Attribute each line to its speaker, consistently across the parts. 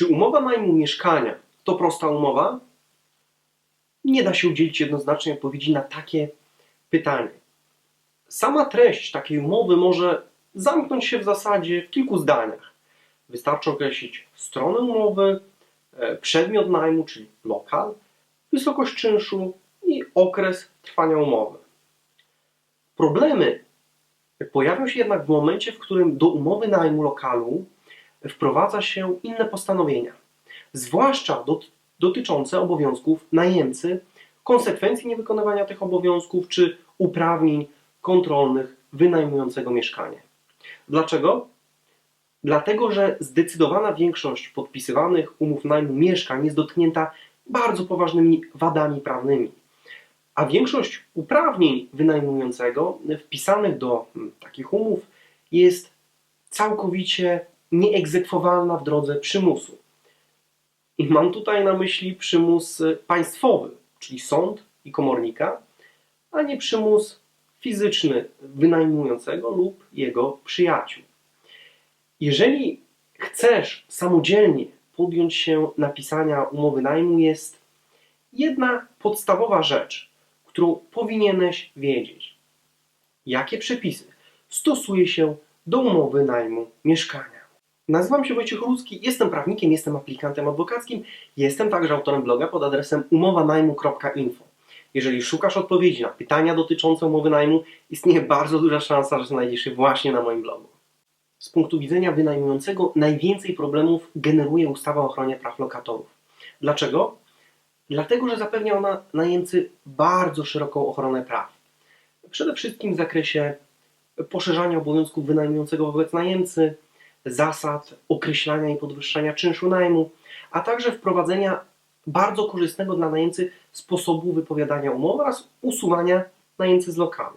Speaker 1: Czy umowa najmu mieszkania to prosta umowa? Nie da się udzielić jednoznacznej odpowiedzi na takie pytanie. Sama treść takiej umowy może zamknąć się w zasadzie w kilku zdaniach. Wystarczy określić stronę umowy, e, przedmiot najmu, czyli lokal, wysokość czynszu i okres trwania umowy. Problemy pojawią się jednak w momencie, w którym do umowy najmu lokalu wprowadza się inne postanowienia, zwłaszcza dot- dotyczące obowiązków najemcy, konsekwencji niewykonywania tych obowiązków czy uprawnień kontrolnych wynajmującego mieszkanie. Dlaczego? Dlatego, że zdecydowana większość podpisywanych umów najmu mieszkań jest dotknięta bardzo poważnymi wadami prawnymi. A większość uprawnień wynajmującego wpisanych do takich umów jest całkowicie nieegzekwowalna w drodze przymusu. I mam tutaj na myśli przymus y, państwowy, czyli sąd i komornika, a nie przymus fizyczny wynajmującego lub jego przyjaciół. Jeżeli chcesz samodzielnie podjąć się napisania umowy najmu, jest jedna podstawowa rzecz, którą powinieneś wiedzieć. Jakie przepisy stosuje się do umowy najmu mieszkania? Nazywam się Wojciech Ruski, jestem prawnikiem, jestem aplikantem adwokackim, jestem także autorem bloga pod adresem umowanajmu.info. Jeżeli szukasz odpowiedzi na pytania dotyczące umowy najmu, istnieje bardzo duża szansa, że znajdziesz je właśnie na moim blogu. Z punktu widzenia wynajmującego najwięcej problemów generuje ustawa o ochronie praw lokatorów. Dlaczego? Dlatego, że zapewnia ona najemcy bardzo szeroką ochronę praw. Przede wszystkim w zakresie poszerzania obowiązków wynajmującego wobec najemcy, zasad określania i podwyższania czynszu najmu, a także wprowadzenia bardzo korzystnego dla najemcy sposobu wypowiadania umowy oraz usuwania najemcy z lokalu.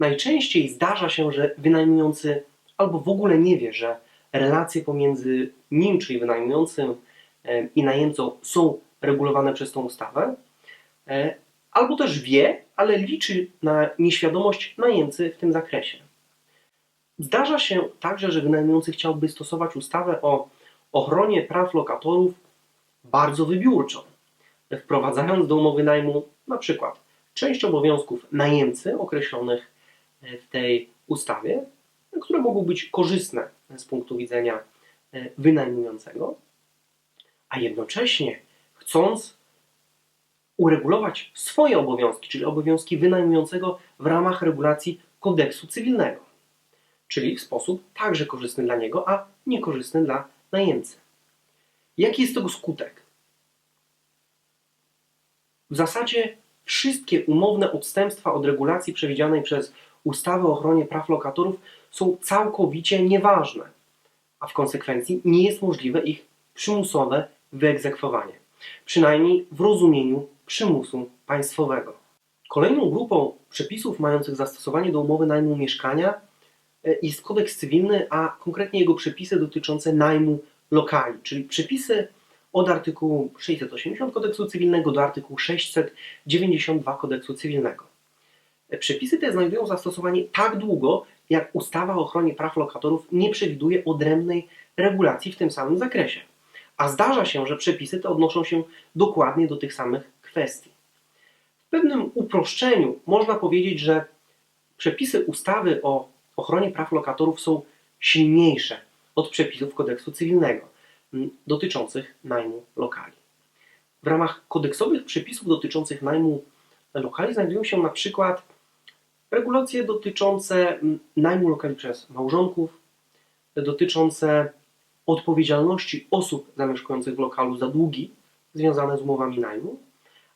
Speaker 1: Najczęściej zdarza się, że wynajmujący albo w ogóle nie wie, że relacje pomiędzy nim, czyli wynajmującym i najemcą są regulowane przez tą ustawę, e, albo też wie, ale liczy na nieświadomość najemcy w tym zakresie. Zdarza się także, że wynajmujący chciałby stosować ustawę o ochronie praw lokatorów bardzo wybiórczo, wprowadzając do umowy najmu na przykład część obowiązków najemcy określonych w tej ustawie, które mogą być korzystne z punktu widzenia e, wynajmującego, a jednocześnie chcąc uregulować swoje obowiązki, czyli obowiązki wynajmującego w ramach regulacji kodeksu cywilnego, czyli w sposób także korzystny dla niego, a niekorzystny dla najemcy. Jaki jest tego skutek? W zasadzie wszystkie umowne odstępstwa od regulacji przewidzianej przez ustawę o ochronie praw lokatorów są całkowicie nieważne, a w konsekwencji nie jest możliwe ich przymusowe wyegzekwowanie, przynajmniej w rozumieniu przymusu państwowego. Kolejną grupą przepisów mających zastosowanie do umowy najmu mieszkania jest kodeks cywilny, a konkretnie jego przepisy dotyczące najmu lokali, czyli przepisy od artykułu 680 kodeksu cywilnego do artykułu 692 kodeksu cywilnego. Przepisy te znajdują zastosowanie tak długo, jak ustawa o ochronie praw lokatorów nie przewiduje odrębnej regulacji w tym samym zakresie. A zdarza się, że przepisy te odnoszą się dokładnie do tych samych kwestii. W pewnym uproszczeniu można powiedzieć, że przepisy ustawy o ochronie praw lokatorów są silniejsze od przepisów kodeksu cywilnego dotyczących najmu lokali. W ramach kodeksowych przepisów dotyczących najmu lokali znajdują się na przykład regulacje dotyczące najmu lokali przez małżonków, dotyczące odpowiedzialności osób zamieszkujących w lokalu za długi związane z umowami najmu,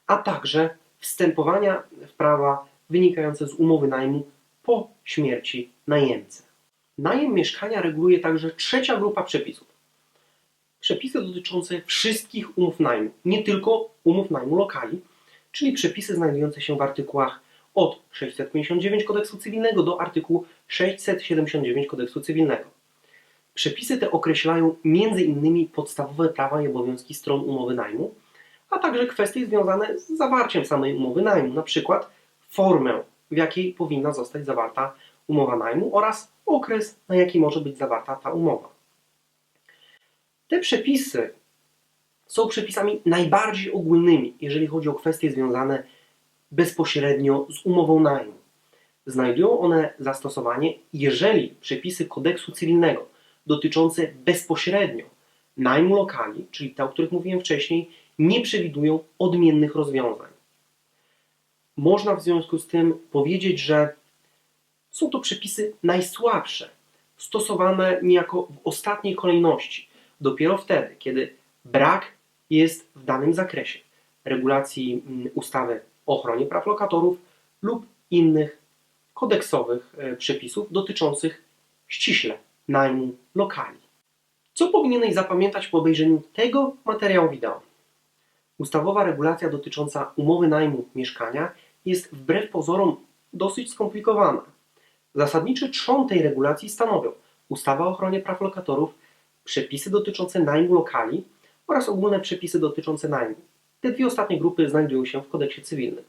Speaker 1: a także wstępowania w prawa wynikające z umowy najmu po śmierci najemcy. Najem mieszkania reguluje także trzecia grupa przepisów. Przepisy dotyczące wszystkich umów najmu, nie tylko umów najmu lokali, czyli przepisy znajdujące się w artykułach od 659 kodeksu cywilnego do artykułu 679 kodeksu cywilnego. Przepisy te określają m.in. podstawowe prawa i obowiązki stron umowy najmu, a także kwestie związane z zawarciem samej umowy najmu, np. formę, w jakiej powinna zostać zawarta umowa najmu oraz okres, na jaki może być zawarta ta umowa. Te przepisy są przepisami najbardziej ogólnymi, jeżeli chodzi o kwestie związane bezpośrednio z umową najmu. Znajdują one zastosowanie, jeżeli przepisy kodeksu cywilnego dotyczące bezpośrednio najmu lokali, czyli te, o których mówiłem wcześniej, nie przewidują odmiennych rozwiązań. Można w związku z tym powiedzieć, że są to przepisy najsłabsze, stosowane niejako w ostatniej kolejności, dopiero wtedy, kiedy brak jest w danym zakresie regulacji mm, ustawy o ochronie praw lokatorów lub innych kodeksowych e, przepisów dotyczących ściśle najmu lokali. Co powinieneś zapamiętać po obejrzeniu tego materiału wideo? Ustawowa regulacja dotycząca umowy najmu mieszkania jest wbrew pozorom dosyć skomplikowana. Zasadniczy trzon tej regulacji stanowią ustawa o ochronie praw lokatorów, przepisy dotyczące najmu lokali oraz ogólne przepisy dotyczące najmu. Te dwie ostatnie grupy znajdują się w kodeksie cywilnym.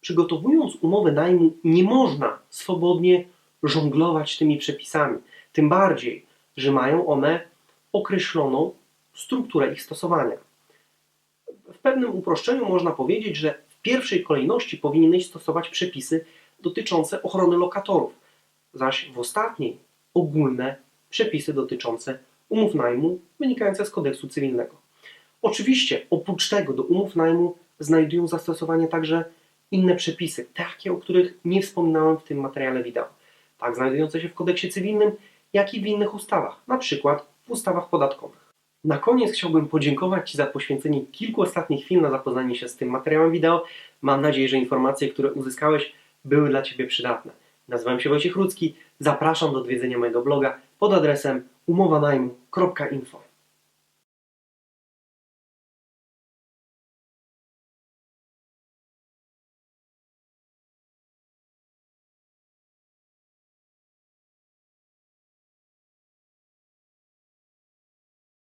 Speaker 1: Przygotowując umowę najmu, nie można swobodnie żonglować tymi przepisami. Tym bardziej, że mają one określoną strukturę ich stosowania. W pewnym uproszczeniu można powiedzieć, że w pierwszej kolejności powinieneś stosować przepisy dotyczące ochrony lokatorów, zaś w ostatniej ogólne przepisy dotyczące umów najmu wynikające z kodeksu cywilnego. Oczywiście oprócz tego do umów najmu znajdują zastosowanie także inne przepisy, takie o których nie wspominałem w tym materiale wideo, tak znajdujące się w kodeksie cywilnym, jak i w innych ustawach, na przykład w ustawach podatkowych. Na koniec chciałbym podziękować Ci za poświęcenie kilku ostatnich chwil na zapoznanie się z tym materiałem wideo. Mam nadzieję, że informacje, które uzyskałeś, były dla Ciebie przydatne. Nazywam się Wojciech Rudzki, zapraszam do odwiedzenia mojego bloga pod adresem umowanajmu.info.